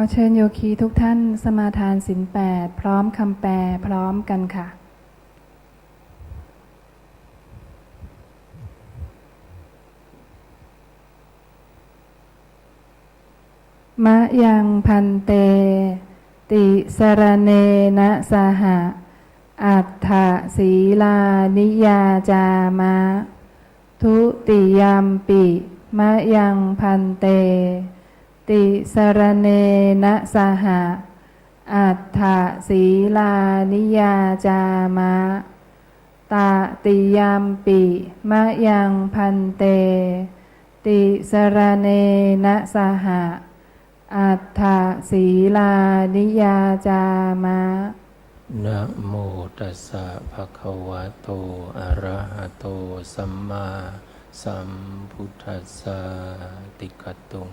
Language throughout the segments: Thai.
อเชิญโยคีทุกท่านสมาทานสินแปดพร้อมคำแปลพร้อมกันค่ะ มะยังพันเต ติสรเนนะสหะ อัฏฐศีลานิยาจามะ ทุติยามปิ มะยังพันเต ติสรเนนะสหะอัฏฐศีลานิยาจามะ ตาติยามปิมะยังพันเต ติสรเนนะสหะอัฏฐศีลานิยาจามะนะโมตัสสะภะคะวะโต อะระหะโต สัมมาสัมพุทธัสสะติกตุง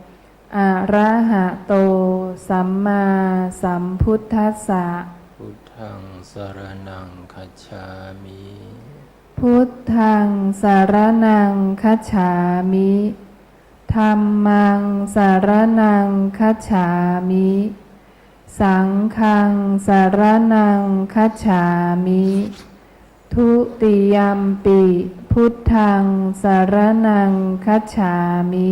อะระหะโต สัมมาสัมพุทธัสสะ พุทธังสรนังคัจฉามิ พุทธังสารนังคัจฉามิธัมมังสารนังคัจฉามิ สังฆังสารนังคัจฉามิ ทุติยมปิ พุทธังสารนังคัจฉามิ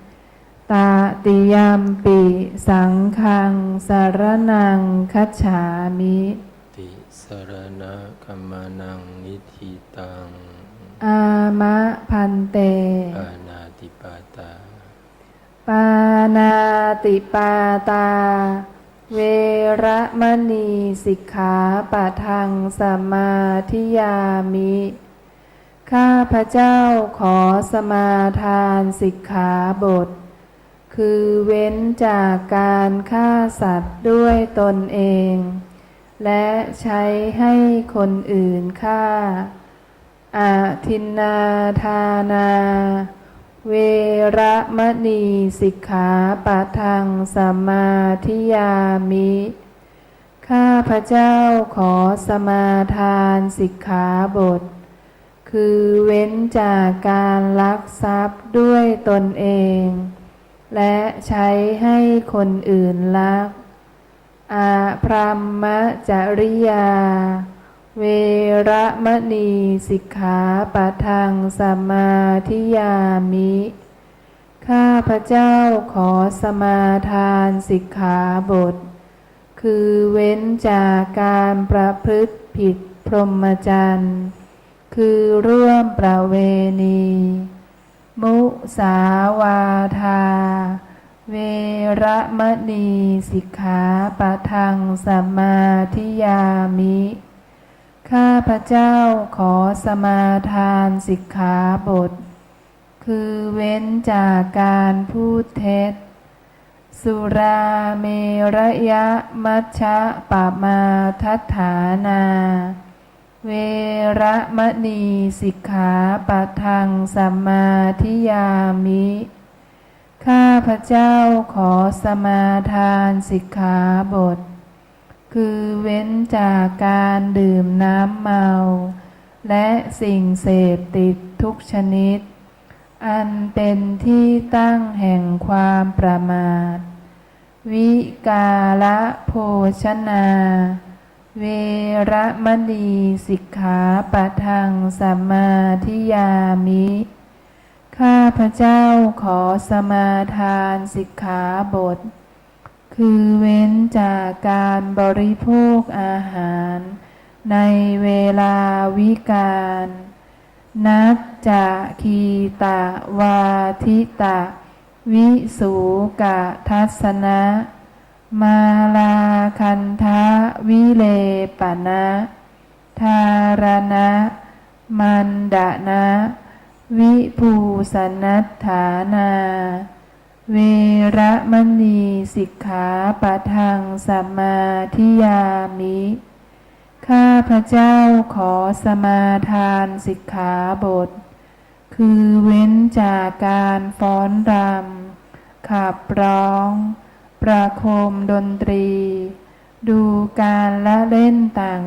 ตาติยมปิสังฆังสารนังคัจฉามิ ติสรณะกัมมานังนิธิตัง อามะพันเต ปานาติปาตา ปานาติปาตา เวระมณีสิกขาปะทังสมาธิยามิ ข้าพระเจ้าขอสมาทานสิกขาบท คือเว้นจากการฆ่าสัตว์ด้วยตนเอง และใช้ให้คนอื่นฆ่า อาทินนาทานา เวระมณีสิกขาปะทังสมาธิยามิ ข้าพระเจ้าขอสมาทานสิกขาบท คือเว้นจากการลักทรัพย์ด้วยตนเอง และใช้ให้คนอื่นลัก อาพรหมจริยา เวระมณีสิกขาปะทังสมาธิยามิ ข้าพระเจ้าขอสมาทานสิกขาบท คือเว้นจากการประพฤติผิดพรหมจรรย์ คือร่วมประเวณี มุสาวาทา เวระมณีสิกขาปะทังสมาธิยามิ ข้าพระเจ้าขอสมาทานสิกขาบท คือเว้นจากการพูดเท็จ สุราเมระยะมัชฌะปะมาทัฏฐานา เวระมณีสิกขาปะทังสัมมาทิยามิ ข้าพระเจ้าขอสมาทานสิกขาบท คือเว้นจากการดื่มน้ำเมา และสิ่งเสพติดทุกชนิด อันเป็นที่ตั้งแห่งความประมาท วิกาละโภชนา เวระมณีสิกขาปะทังสัมมาทิยามิ ข้าพระเจ้าขอสมาทานสิกขาบท คือเว้นจากการบริโภคอาหาร ในเวลาวิกาลนัจจะคีตะวาทิตะ วิสูกะทัศนะ มาลาคันทะวิเลปนะ ทารณะ มันดานะ วิภูสนัตฐานา เวระมณีสิกขาปะทังสัมมาทิยามิ ข้าพระเจ้าขอสมาทานสิกขาบท คือเว้นจากการฟ้อนรำขับร้อง ประโคมดนตรี ดูการละเล่นต่าง